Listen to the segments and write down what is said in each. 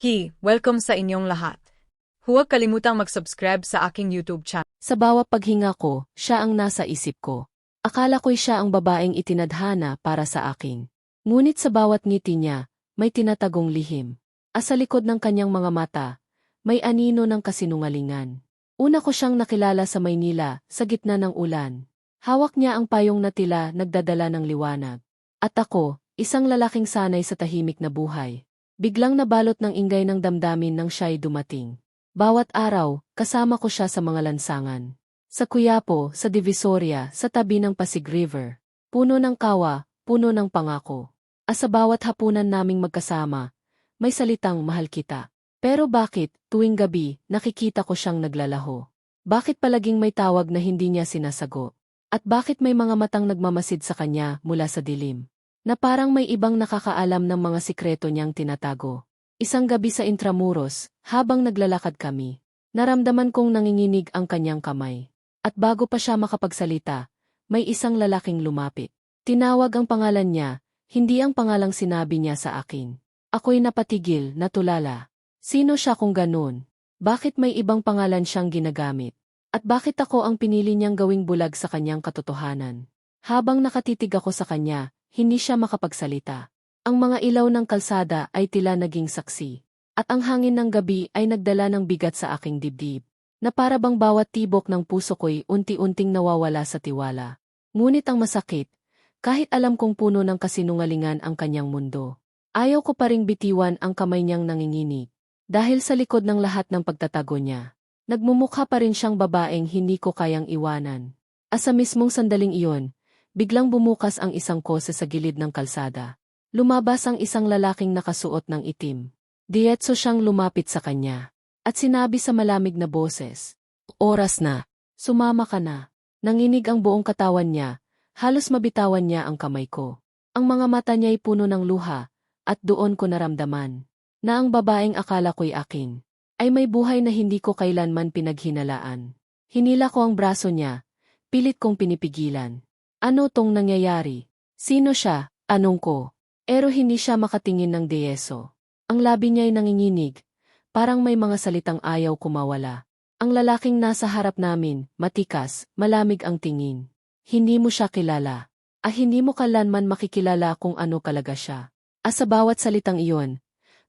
Hi, welcome sa inyong lahat. Huwag kalimutang mag-subscribe sa aking YouTube channel. Sa bawat paghinga ko, siya ang nasa isip ko. Akala ko'y siya ang babaeng itinadhana para sa akin. Ngunit sa bawat ngiti niya, may tinatagong lihim. Asa likod ng kanyang mga mata, may anino ng kasinungalingan. Una ko siyang nakilala sa Maynila, sa gitna ng ulan. Hawak niya ang payong na tila nagdadala ng liwanag. At ako, isang lalaking sanay sa tahimik na buhay. Biglang nabalot ng ingay ng damdamin nang siya'y dumating. Bawat araw, kasama ko siya sa mga lansangan. Sa Kuyapo, sa Divisoria, sa tabi ng Pasig River. Puno ng kawa, puno ng pangako. At sa bawat hapunan naming magkasama, may salitang mahal kita. Pero bakit, tuwing gabi, nakikita ko siyang naglalaho? Bakit palaging may tawag na hindi niya sinasago? At bakit may mga matang nagmamasid sa kanya mula sa dilim? Na parang may ibang nakakaalam ng mga sikreto niyang tinatago. Isang gabi sa Intramuros, habang naglalakad kami, naramdaman kong nanginginig ang kanyang kamay. At bago pa siya makapagsalita, may isang lalaking lumapit. Tinawag ang pangalan niya, hindi ang pangalang sinabi niya sa akin. Ako'y napatigil, natulala. Sino siya kung ganun? Bakit may ibang pangalan siyang ginagamit? At bakit ako ang pinili niyang gawing bulag sa kanyang katotohanan? Habang nakatitig ako sa kanya, hindi siya makapagsalita. Ang mga ilaw ng kalsada ay tila naging saksi. At ang hangin ng gabi ay nagdala ng bigat sa aking dibdib. Na para bang bawat tibok ng puso ko'y unti-unting nawawala sa tiwala. Ngunit ang masakit, kahit alam kong puno ng kasinungalingan ang kanyang mundo. Ayaw ko pa ring bitiwan ang kamay niyang nanginginig. Dahil sa likod ng lahat ng pagtatago niya, nagmumukha pa rin siyang babaeng hindi ko kayang iwanan. Asa mismong sandaling iyon, biglang bumukas ang isang kose sa gilid ng kalsada. Lumabas ang isang lalaking nakasuot ng itim. Dietso siyang lumapit sa kanya. At sinabi sa malamig na boses, Oras na. Sumama ka na. Nanginig ang buong katawan niya. Halos mabitawan niya ang kamay ko. Ang mga mata niya'y puno ng luha, at doon ko naramdaman na ang babaeng akala ko'y akin ay may buhay na hindi ko kailanman pinaghinalaan. Hinila ko ang braso niya, pilit kong pinipigilan. Ano tong nangyayari? Sino siya? Anong ko? Pero hindi siya makatingin ng deyeso. Ang labi niya'y nanginginig, parang may mga salitang ayaw kumawala. Ang lalaking nasa harap namin, matikas, malamig ang tingin. Hindi mo siya kilala. Ah hindi mo kalanman makikilala kung ano kalaga siya. Ah sa bawat salitang iyon,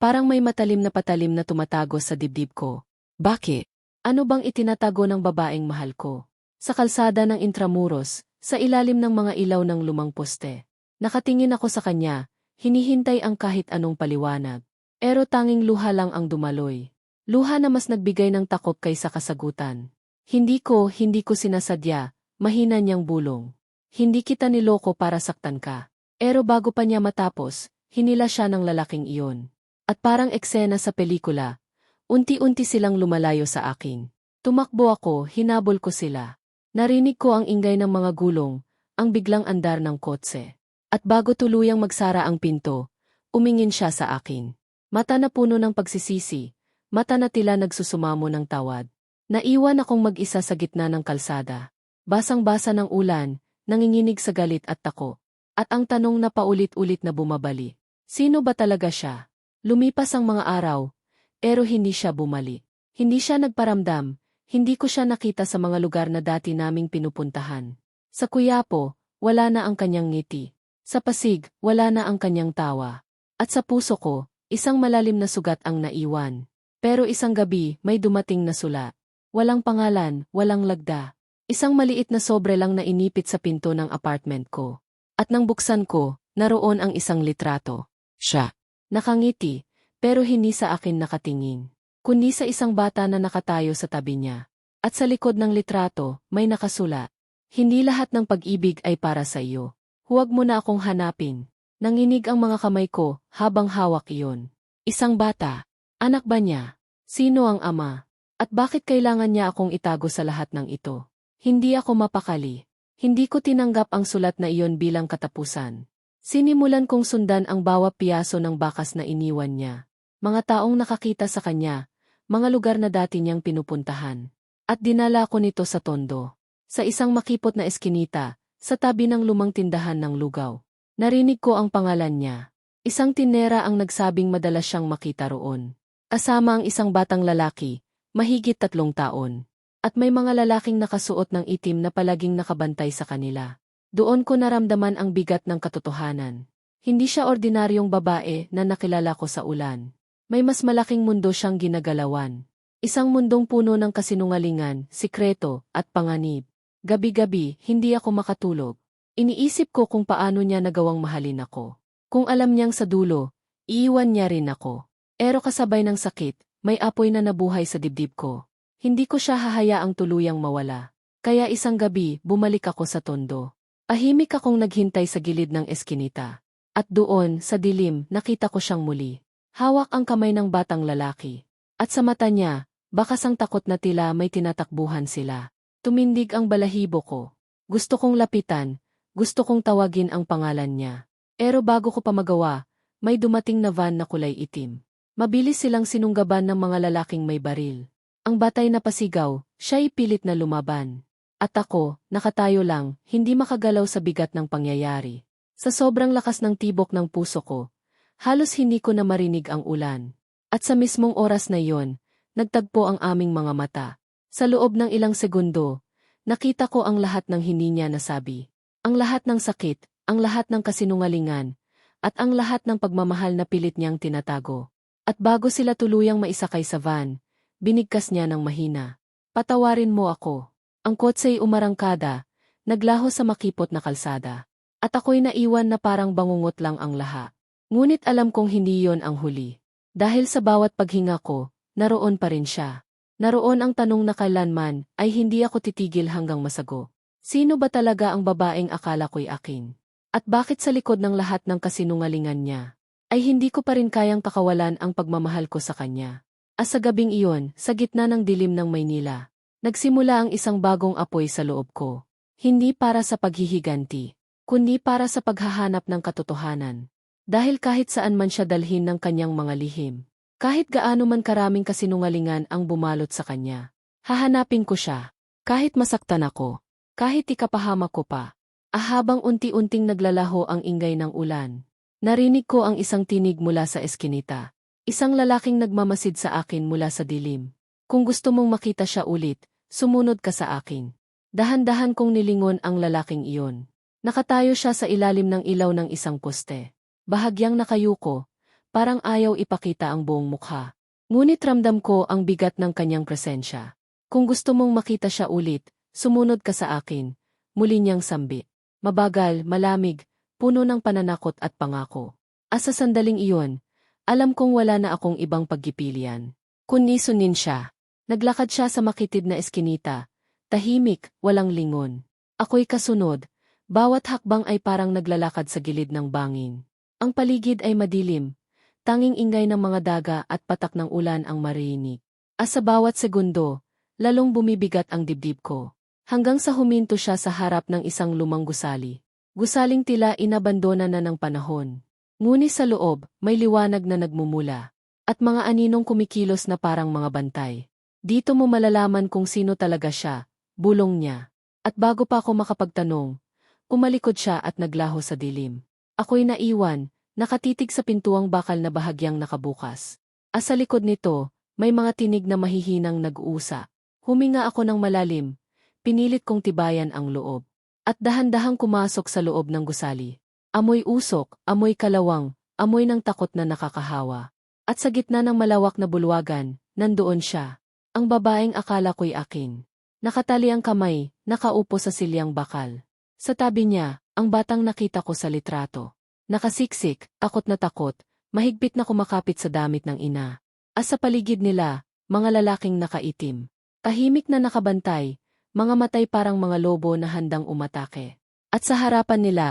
parang may matalim na patalim na tumatago sa dibdib ko. Bakit? Ano bang itinatago ng babaeng mahal ko? Sa kalsada ng Intramuros, sa ilalim ng mga ilaw ng lumang poste. Nakatingin ako sa kanya, hinihintay ang kahit anong paliwanag. Pero tanging luha lang ang dumaloy. Luha na mas nagbigay ng takot kaysa kasagutan. Hindi ko, hindi ko sinasadya, mahina niyang bulong. Hindi kita niloko para saktan ka. Pero bago pa niya matapos, hinila siya ng lalaking iyon. At parang eksena sa pelikula, unti-unti silang lumalayo sa akin. Tumakbo ako, hinabol ko sila. Narinig ko ang ingay ng mga gulong, ang biglang andar ng kotse. At bago tuluyang magsara ang pinto, umingin siya sa akin. Mata na puno ng pagsisisi, mata na tila nagsusumamo ng tawad. Naiwan akong mag-isa sa gitna ng kalsada. Basang-basa ng ulan, nanginginig sa galit at tako. At ang tanong na paulit-ulit na bumabali. Sino ba talaga siya? Lumipas ang mga araw, pero hindi siya bumalik. Hindi siya nagparamdam, hindi ko siya nakita sa mga lugar na dati naming pinupuntahan. Sa Kuyapo, wala na ang kanyang ngiti. Sa Pasig, wala na ang kanyang tawa. At sa puso ko, isang malalim na sugat ang naiwan. Pero isang gabi, may dumating na sula. Walang pangalan, walang lagda. Isang maliit na sobre lang na inipit sa pinto ng apartment ko. At nang buksan ko, naroon ang isang litrato. Siya. Nakangiti, pero hindi sa akin nakatingin. Kundi sa isang bata na nakatayo sa tabi niya. At sa likod ng litrato, may nakasula. Hindi lahat ng pag-ibig ay para sa iyo. Huwag mo na akong hanapin. Nanginig ang mga kamay ko habang hawak iyon. Isang bata. Anak ba niya? Sino ang ama? At bakit kailangan niya akong itago sa lahat ng ito? Hindi ako mapakali. Hindi ko tinanggap ang sulat na iyon bilang katapusan. Sinimulan kong sundan ang bawat piyaso ng bakas na iniwan niya. Mga taong nakakita sa kanya, mga lugar na dati niyang pinupuntahan. At dinala ko nito sa tondo. Sa isang makipot na eskinita, sa tabi ng lumang tindahan ng lugaw. Narinig ko ang pangalan niya. Isang tinera ang nagsabing madalas siyang makita roon. Kasama ang isang batang lalaki, mahigit tatlong taon. At may mga lalaking nakasuot ng itim na palaging nakabantay sa kanila. Doon ko naramdaman ang bigat ng katotohanan. Hindi siya ordinaryong babae na nakilala ko sa ulan. May mas malaking mundo siyang ginagalawan. Isang mundong puno ng kasinungalingan, sikreto, at panganib. Gabi-gabi, hindi ako makatulog. Iniisip ko kung paano niya nagawang mahalin ako. Kung alam niyang sa dulo, iiwan niya rin ako. Ero kasabay ng sakit, may apoy na nabuhay sa dibdib ko. Hindi ko siya hahayaang tuluyang mawala. Kaya isang gabi, bumalik ako sa tondo. Ahimik akong naghintay sa gilid ng eskinita. At doon, sa dilim, nakita ko siyang muli. Hawak ang kamay ng batang lalaki. At sa mata niya, bakas ang takot na tila may tinatakbuhan sila. Tumindig ang balahibo ko. Gusto kong lapitan, gusto kong tawagin ang pangalan niya. Pero bago ko pa magawa, may dumating na van na kulay itim. Mabilis silang sinunggaban ng mga lalaking may baril. Ang batay na pasigaw, siya'y pilit na lumaban. At ako, nakatayo lang, hindi makagalaw sa bigat ng pangyayari. Sa sobrang lakas ng tibok ng puso ko, halos hindi ko na marinig ang ulan. At sa mismong oras na iyon, nagtagpo ang aming mga mata. Sa loob ng ilang segundo, nakita ko ang lahat ng hindi niya nasabi. Ang lahat ng sakit, ang lahat ng kasinungalingan, at ang lahat ng pagmamahal na pilit niyang tinatago. At bago sila tuluyang maisakay sa van, binigkas niya ng mahina. Patawarin mo ako. Ang kotsey umarangkada, naglaho sa makipot na kalsada. At ako'y naiwan na parang bangungot lang ang laha. Ngunit alam kong hindi yon ang huli. Dahil sa bawat paghinga ko, naroon pa rin siya. Naroon ang tanong na kailanman ay hindi ako titigil hanggang masago. Sino ba talaga ang babaeng akala ko'y akin? At bakit sa likod ng lahat ng kasinungalingan niya, ay hindi ko pa rin kayang pakawalan ang pagmamahal ko sa kanya? As sa gabing iyon, sa gitna ng dilim ng Maynila, nagsimula ang isang bagong apoy sa loob ko. Hindi para sa paghihiganti, kundi para sa paghahanap ng katotohanan. Dahil kahit saan man siya dalhin ng kanyang mga lihim, kahit gaano man karaming kasinungalingan ang bumalot sa kanya, hahanapin ko siya. Kahit masaktan ako, kahit ikapahamak ko pa, ahabang unti-unting naglalaho ang ingay ng ulan. Narinig ko ang isang tinig mula sa eskinita. Isang lalaking nagmamasid sa akin mula sa dilim. Kung gusto mong makita siya ulit, sumunod ka sa akin. Dahan-dahan kong nilingon ang lalaking iyon. Nakatayo siya sa ilalim ng ilaw ng isang poste. Bahagyang nakayuko, parang ayaw ipakita ang buong mukha. Ngunit ramdam ko ang bigat ng kanyang presensya. Kung gusto mong makita siya ulit, sumunod ka sa akin. Muli niyang sambit. Mabagal, malamig, puno ng pananakot at pangako. Asa sandaling iyon, alam kong wala na akong ibang paggipilian. Kundi sunin siya. Naglakad siya sa makitid na eskinita. Tahimik, walang lingon. Ako'y kasunod. Bawat hakbang ay parang naglalakad sa gilid ng bangin. Ang paligid ay madilim. Tanging ingay ng mga daga at patak ng ulan ang marinig. As sa bawat segundo, lalong bumibigat ang dibdib ko. Hanggang sa huminto siya sa harap ng isang lumang gusali. Gusaling tila inabandona na ng panahon. Ngunit sa loob, may liwanag na nagmumula. At mga aninong kumikilos na parang mga bantay. Dito mo malalaman kung sino talaga siya, bulong niya. At bago pa ako makapagtanong, umalikod siya at naglaho sa dilim. Ako'y naiwan, nakatitig sa pintuang bakal na bahagyang nakabukas. As sa likod nito, may mga tinig na mahihinang nag-uusa. Huminga ako ng malalim, pinilit kong tibayan ang loob. At dahan-dahang kumasok sa loob ng gusali. Amoy usok, amoy kalawang, amoy ng takot na nakakahawa. At sa gitna ng malawak na bulwagan, nandoon siya. Ang babaeng akala ko'y akin. Nakatali ang kamay, nakaupo sa silyang bakal. Sa tabi niya, ang batang nakita ko sa litrato. Nakasiksik, takot na takot, mahigpit na kumakapit sa damit ng ina. As sa paligid nila, mga lalaking nakaitim. Tahimik na nakabantay, mga matay parang mga lobo na handang umatake. At sa harapan nila,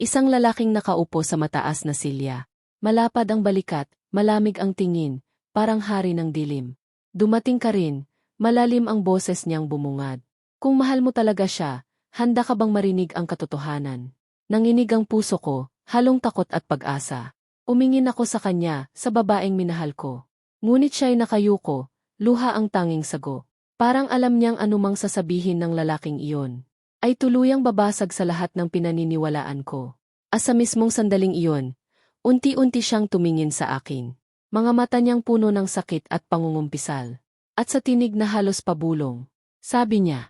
Isang lalaking nakaupo sa mataas na silya. Malapad ang balikat, malamig ang tingin, parang hari ng dilim. Dumating ka rin, malalim ang boses niyang bumungad. Kung mahal mo talaga siya, handa ka bang marinig ang katotohanan? Nanginig ang puso ko, halong takot at pag-asa. Umingin ako sa kanya, sa babaeng minahal ko. Ngunit siya'y nakayuko, luha ang tanging sago. Parang alam niyang anumang sasabihin ng lalaking iyon ay tuluyang babasag sa lahat ng pinaniniwalaan ko. As sa mismong sandaling iyon, unti-unti siyang tumingin sa akin. Mga mata niyang puno ng sakit at pangungumpisal. At sa tinig na halos pabulong. Sabi niya,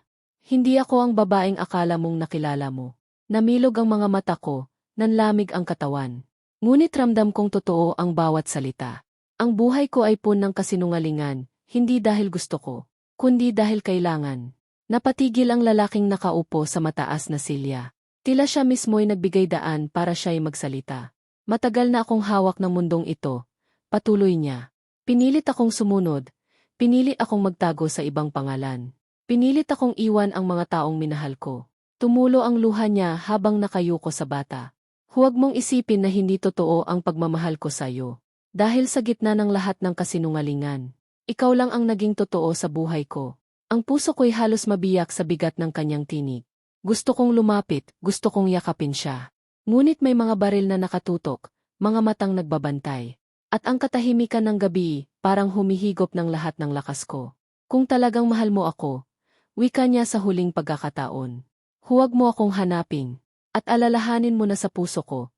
Hindi ako ang babaeng akala mong nakilala mo. Namilog ang mga mata ko, nanlamig ang katawan. Ngunit ramdam kong totoo ang bawat salita. Ang buhay ko ay pun ng kasinungalingan, hindi dahil gusto ko, kundi dahil kailangan. Napatigil ang lalaking nakaupo sa mataas na silya. Tila siya mismo'y nagbigay daan para siya'y magsalita. Matagal na akong hawak ng mundong ito. Patuloy niya. Pinilit akong sumunod. Pinili akong magtago sa ibang pangalan. Pinilit akong iwan ang mga taong minahal ko. Tumulo ang luha niya habang nakayuko sa bata. Huwag mong isipin na hindi totoo ang pagmamahal ko sa iyo. Dahil sa gitna ng lahat ng kasinungalingan, ikaw lang ang naging totoo sa buhay ko. Ang puso ko'y halos mabiyak sa bigat ng kanyang tinig. Gusto kong lumapit, gusto kong yakapin siya. Ngunit may mga baril na nakatutok, mga matang nagbabantay. At ang katahimikan ng gabi, parang humihigop ng lahat ng lakas ko. Kung talagang mahal mo ako, wika niya sa huling pagkakataon. Huwag mo akong hanapin, at alalahanin mo na sa puso ko.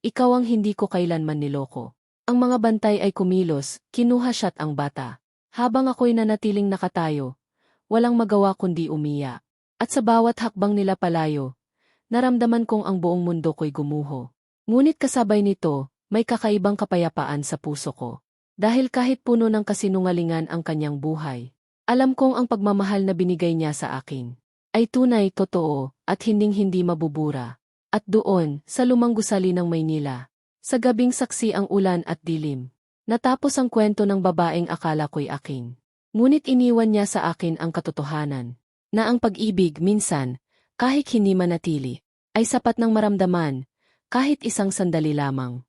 Ikaw ang hindi ko kailanman niloko. Ang mga bantay ay kumilos, kinuha siya't ang bata. Habang ako'y nanatiling nakatayo, walang magawa kundi umiya. At sa bawat hakbang nila palayo, naramdaman kong ang buong mundo ko'y gumuho. Ngunit kasabay nito, may kakaibang kapayapaan sa puso ko. Dahil kahit puno ng kasinungalingan ang kanyang buhay, alam kong ang pagmamahal na binigay niya sa akin ay tunay, totoo, at hinding-hindi mabubura. At doon, sa lumang gusali ng Maynila, sa gabing saksi ang ulan at dilim, natapos ang kwento ng babaeng akala ko'y akin. Ngunit iniwan niya sa akin ang katotohanan, na ang pag-ibig minsan, kahit hindi manatili, ay sapat ng maramdaman, kahit isang sandali lamang.